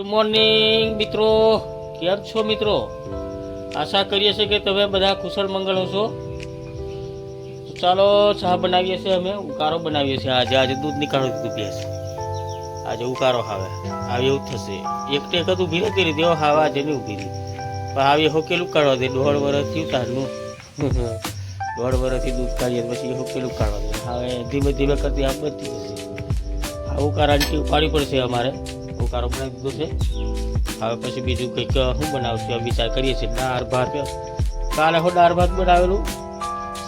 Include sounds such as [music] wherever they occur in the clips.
Good morning મિત્રો. કેમ છો, મિત્રો? આશા કરીએ છીએ કે તમે બધા કુશળ મંગળ હશો ચાલો, ચા બનાવીએ છીએ અમે. ઉકાળો બનાવીએ છીએ. આજે આજે દૂધ નીકાળો, દીધું ભેંસ આજે ઉકારો આવે. આવે એવું થશે. એક ટેક હતું ઊભી કરી તેઓ હાવા આજે નહીં ઊભી રહી. પણ આવી હોકેલું કાઢવા દે. દોઢ વર્ષથી તારનું [laughs] દોઢ વર્ષથી દૂધ કાઢીએ પછી હોકેલું કાઢવા દે. હવે ધીમે ધીમે કરતી આ બધી આવું આ ઉકાળાની ઉપાડી પડશે અમારે. ઉકાળો બનાવી દીધો છે. હવે પછી બીજું કંઈક શું બનાવશું? વિચાર કરીએ છીએ. દાળ ભાત. કાલે હું દાળ ભાત બનાવેલું.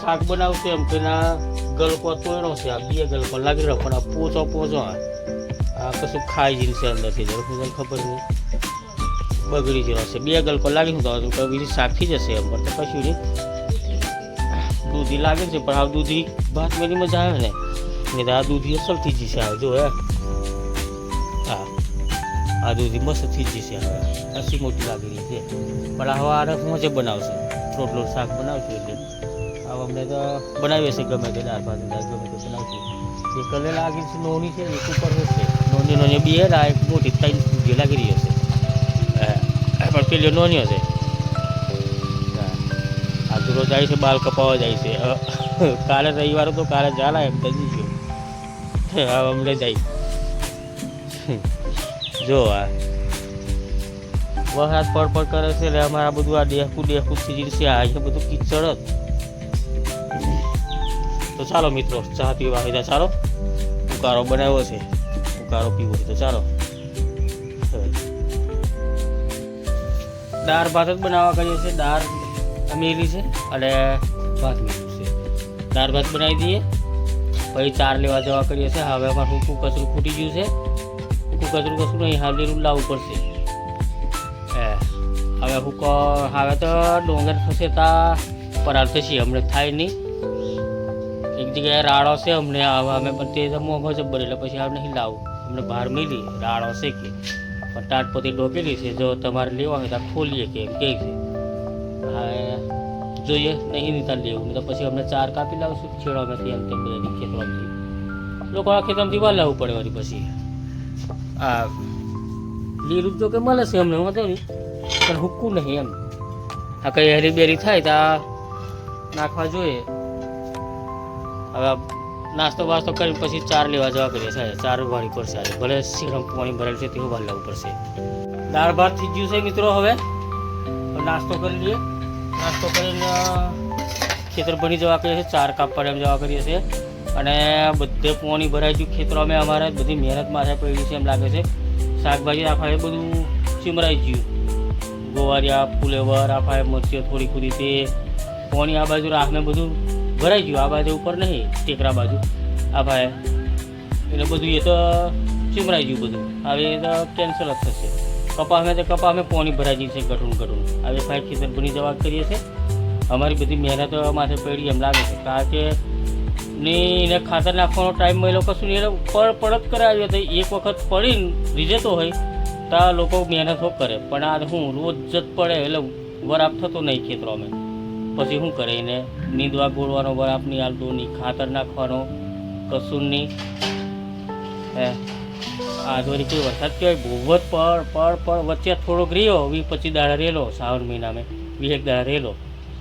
શાક બનાવશું એમ કે ના ગલકો તોડ્યો છે. આ બે ગલકો લાગી રહ્યો, પણ આ પોચો પોચો આ. કશું ખાઈ જઈને છે અંદરથી જરૂર મને ખબર નહીં. બગડી ગયો છે. બે ગલકો લાગી હું તો બીજી શાક થઈ જશે એમ. પણ કશું નહીં. દૂધી લાગે છે, પણ આ દૂધી ભાત મેની મજા આવે ને. નહીં તો આ દૂધી અસલથી જશે. આવે જો હે હા. આ દૂધી મસ્ત થઈ જશે હવે ખાસી મોટી લાગી રહી છે. પણ હવે આ રસ મજે બનાવશે. રોટલો, શાક બનાવશું એટલે. હવે અમને તો બનાવીએ છીએ ગમે તે, દાળ ભાત ગમે તે બનાવશું. એ કલર લાગી છે નોની છે, એક ઉપર હશે. નોની નોની બે આ એક મોટી ત્રણ જે લાગી રહી હશે. પણ પેલી નોની હશે. આ દૂરો જાય છે, બાલ કપાવા જાય છે. કાલે રવિવાર તો કાલે ચાલા એમ થઈ ગયો હવે અમને જાય. જો આ. વરસાદ પડ પડ કરે છે એટલે અમારા બધું આ ડેકું ડેકું થઈ છે, આ છે બધું કિચડ જ. તો ચાલો મિત્રો, ચા પીવા આવી ચાલો. ઉકારો બનાવ્યો છે. ઉકારો પીવો તો ચાલો. દાળ ભાત જ બનાવવા કરીએ છીએ. દાળ અમેલી છે અને ભાત મીઠું છે. દાળ ભાત બનાવી દઈએ. પછી ચાર લેવા જવા કરીએ છીએ. હવે અમારું કચરું ફૂટી ગયું છે. સૂકું કચરું કશું નહીં હાલેલું લાવવું પડશે એ હવે હુકો હવે તો ડોંગર થશે તા પરાર થશે હમણાં થાય નહીં એક જગ્યાએ રાડો છે અમને હવે અમે પણ તે તો મોંઘો જબ્બર એટલે પછી હવે નહીં લાવું અમને બહાર મિલી રાડો છે કે પણ ટાટપોતી ડોકેલી છે જો તમારે લેવા હોય તો ખોલીએ કે એમ કહે છે હા જોઈએ નહીં નીતા લેવું નહીં તો પછી અમને ચાર કાપી લાવશું છેડો અમે તેમ તેમ બધાની ખેતરોમાંથી લોકોના ખેતરમાંથી વાર લાવવું પડે વળી પછી આ લીલું તો કે મળે છે અમને વાંધો નહીં. પણ હુક્કું નહીં એમ. આ કઈ હેરી બેરી થાય તો નાખવા જોઈએ. હવે નાસ્તો વાસ્તો કરીને પછી ચાર લેવા જવા કરીએ સાહેબ. ચાર વાળી પડશે આજે. ભલે શીરમ પાણી ભરેલ છે તે વાર લેવું પડશે. દાળ ભાત થઈ ગયું છે મિત્રો હવે. નાસ્તો કરી લઈએ. નાસ્તો કરીને ખેતર બની જવા કરીએ છીએ. ચાર કાપડ એમ જવા કરીએ છીએ. અને બધે પોણી ભરાઈ ગયું ખેતરો અમે અમારે બધી મહેનત માથે પડી છે એમ લાગે છે. શાકભાજી આફાએ બધું ચીમરાઈ ગયું. ગોવારિયા, ફુલેવર આફાએ મરચીઓ થોડી ખુદી તે. પોણી આ બાજુ રાખને બધું ભરાઈ ગયું. આ બાજુ ઉપર નહીં, ટેકરા બાજુ. આ ભાઈ એટલે બધું એ તો ચીમરાઈ ગયું બધું. હવે એ તો કેન્સલ જ થશે. કપા અમે તો કપા અમે પાણી ભરાઈ ગયું છે ગઢું ગઢું હવે ફાઈ ખેતર બની જવા કરીએ છીએ અમારી બધી મહેનત માથે પડી એમ લાગે છે. કારણ કે ની એને ખાતર નાખવાનો ટાઈમ મળ્યો કશું નહીં એટલે પર પડત કરાવ્યો તો એક વખત પડીને રીજેતો હોય, તો આ લોકો મહેનત કરે. પણ આ હું રોજ જ પડે એટલે વરાપ થતો નહીં ખેતરો અમે પછી શું કરે એને? નીંદવા ગોળવાનો વરાપ નહીં હાલતો, નહીં ખાતર નાખવાનો, કશું નહીં. હે? આ વળી કોઈ વરસાદ કહેવાય? બહુ જ પડ પડ પડ વચ્ચે થોડોક રહ્યો વી પછી દાડા રહેલો, શ્રાવણ મહિનામાં. વી એક દાડા રહેલો.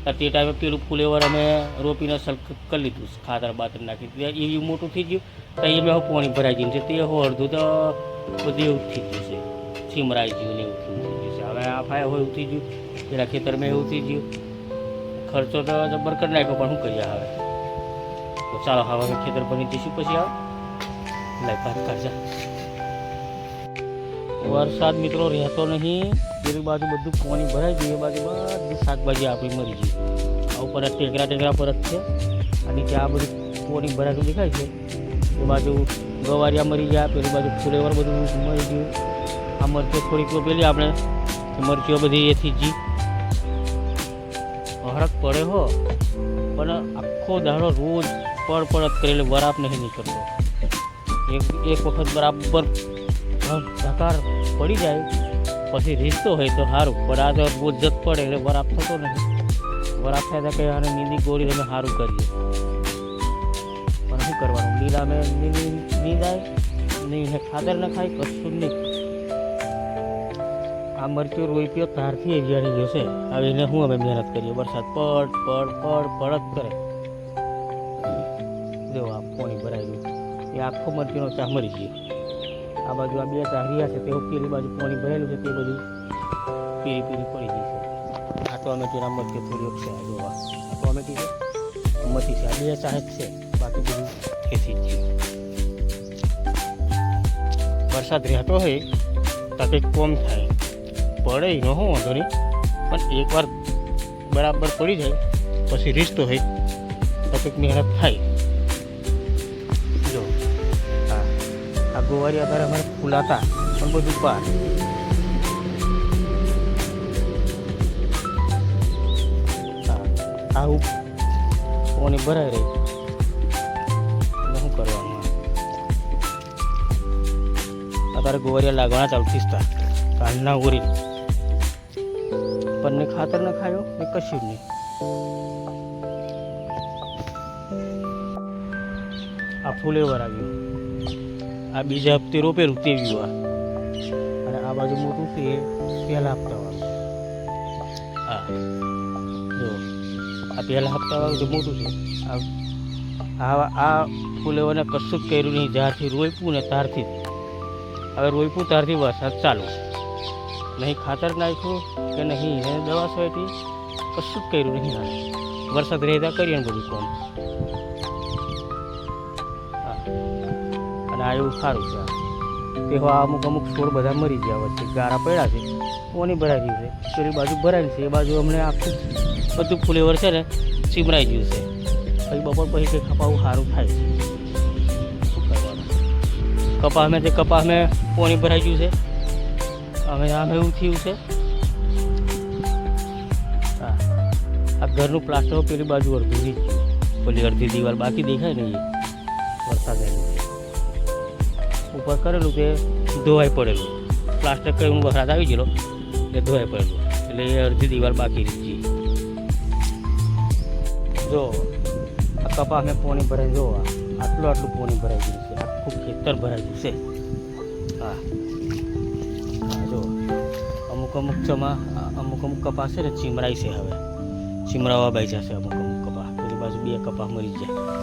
તો તે ટાઈમે પેલું ફુલેવર અમે રોપીને સલ કરી લીધું ખાતર બાતર નાખી દીધું એવું મોટું થઈ ગયું, તો એ મેં પાણી ભરાઈ ગયું છે. તે હું અડધું તો બધું એવું જ થઈ ગયું છે. ચીમરાઈ ગયું ને એવું થઈ ગયું છે. હવે આ ફાય હોય એવું થઈ ગયું, પેલા ખેતરમાં એવું થઈ ગયું. ખર્ચો તો જબર કરી નાખ્યો, પણ શું કરીએ હવે? તો ચાલો, હવે અમે ખેતર બની જઈશું પછી આવે લાઈ વાત કરજા. વરસાદ મિત્રો રહેતો નહીં. પેલી બાજુ બધું પાણી ભરાઈ ગયું, એ બાજુ બધી શાકભાજી આપણી મરી ગઈ. આ ઉપર ટેકરા ટેકરા પર છે. અને ત્યાં આ બધું પાણી ભરાતું દેખાય છે? એ બાજુ ગવારિયા મરી ગયા, પેલી બાજુ ફુલેવર બધું મરી ગયું. આ મરચીઓ થોડીક પેલી આપણે. મરચીઓ બધી એથી જી. હરક પડે હો. પણ આખો દાડો રોજ પડ પડત કરેલો બરાબ નહીં નીકળતો. એક એક વખત બરાબર ધકાર પડી જાય પછી રીસતો હોય તો સારું પણ આ તો બહુ જત પડે, એટલે વરાપ થતો નથી. વરાપ થાય કંઈ આને નીંદી ગોળી તમે સારું કરીએ. પણ શું કરવાનું? લીલા મેં નીંદી નીંદાય નહીં ને ખાતર ન ખાય, કશું નહીં. આ મરચું રોપ્યો તારથી એરિયાની જશે. હવે એને શું અમે મહેનત કરીએ? વરસાદ પડ પડ પડ પડ જ કરે. જો આ ભરાઈ ગયું. એ આખો મરચીનો ચા મરી ગયો. આ બાજુ આ બે ચારિયા છે, તે પેલી બાજુ પાણી ભરેલું છે, તે બધું પીરી પીરી પડી જશે આ ટોમેટીના મરચી થોડી છે આ જોવા. આ ટોમેટી છે મતી છે, આ બે ચાહે જ છે, બાકી બધું ખેતી છે. વરસાદ રહેતો હોય, તો કંઈક કોમ થાય. પડે ન હું વાંધો નહીં. પણ એકવાર બરાબર પડી જાય, પછી રીસતો હોય, તો કંઈક મહેનત થાય. આ ગોવારી આધારે અમારે ફૂલાતા પણ બધું પાર આવું કોની ભરાઈ રહી એટલે શું કરવાનું? અત્યારે ગોવારિયા લાગવાના ચાલતી હતા કાલના ઉરી પણ ને ખાતર ન ખાયો ને કશું નહીં આ ફૂલેવર આવ્યું આ બીજા હપ્તે રોપેલું તેવી આ. અને આ બાજુ મોટું છે એ પહેલા હપ્તાવાળું. હા. જો આ પહેલા હપ્તાવાળું જે મોટું છે આ આ ફૂલેવરને કશું જ કર્યું નહીં જ્યારથી રોપ્યું ને ત્યારથી. હવે રોપ્યું ત્યારથી વરસાદ ચાલુ. નહીં ખાતર નાખ્યું કે નહીં એને દવા સોયથી કશું જ કર્યું નહીં. વરસાદ રહેતા કરીએ ને બધું કોમ. અને એવું સારું છે. તેવા અમુક અમુક છોડ બધા મરી ગયા વચ્ચે ગારા પડ્યા છે ઓની ભરાઈ ગયું છે? પેલી બાજુ ભરાયેલી છે, એ બાજુ અમને આખું બધું ફ્લેવર છે ને ચીમરાઈ ગયું છે. પછી બપોર પછી કંઈ ખપાવું સારું થાય શું કરવાનું? કપા અમે તે કપા અમે પોણી ભરાઈ ગયું છે? અમે આમ એવું થયું છે. આ ઘરનું પ્લાસ્ટર પેલી બાજુ અડધું રહી ગયું. પેલી અડધી દિવાલ બાકી દેખાય નહીં વરસાદ આવ્યો ઉપર કરેલું તે ધોવાઈ પડેલું. પ્લાસ્ટર કરીને વરસાદ આવી ગયેલો એટલે ધોવાઈ પડેલું. એટલે એ અડધી દિવાલ બાકી રહી જો, આ કપા મેં પોણી ભરાઈ, જો આટલું આટલું પોણી ભરાઈ ગયું છે. આખું ખેતર ભરાઈ ગયું છે. હા. જો, અમુક અમુક ચમા અમુક અમુક કપાસ છે ને ચીમરાઈ છે હવે. ચીમરાવા બાઈ જશે અમુક અમુક કપાસ. પેલી બાજુ બે કપાસ મરી જાય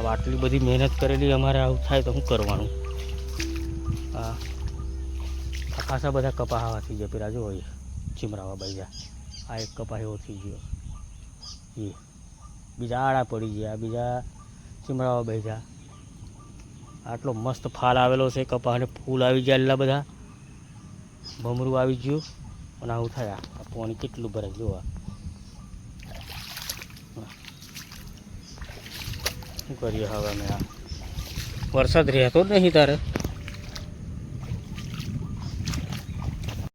હવે આટલી બધી મહેનત કરેલી અમારે આવું થાય તો શું કરવાનું? હા. ખાસા બધા કપા આવા થઈ ગયા પેલા જો હોય ચીમરાવા બાઈ આ એક કપા એવો થઈ ગયો. એ. બીજા આડા પડી ગયા, બીજા ચીમરાવા બેજા આટલો મસ્ત ફાલ આવેલો છે કપાને ફૂલ આવી ગયા એટલા બધા. ભમરું આવી ગયું અને આવું થાય આ. પાણી કેટલું ભરાય જોવા શું કરીએ હવે અમે આ? વરસાદ રહેતો જ નહીં તારે?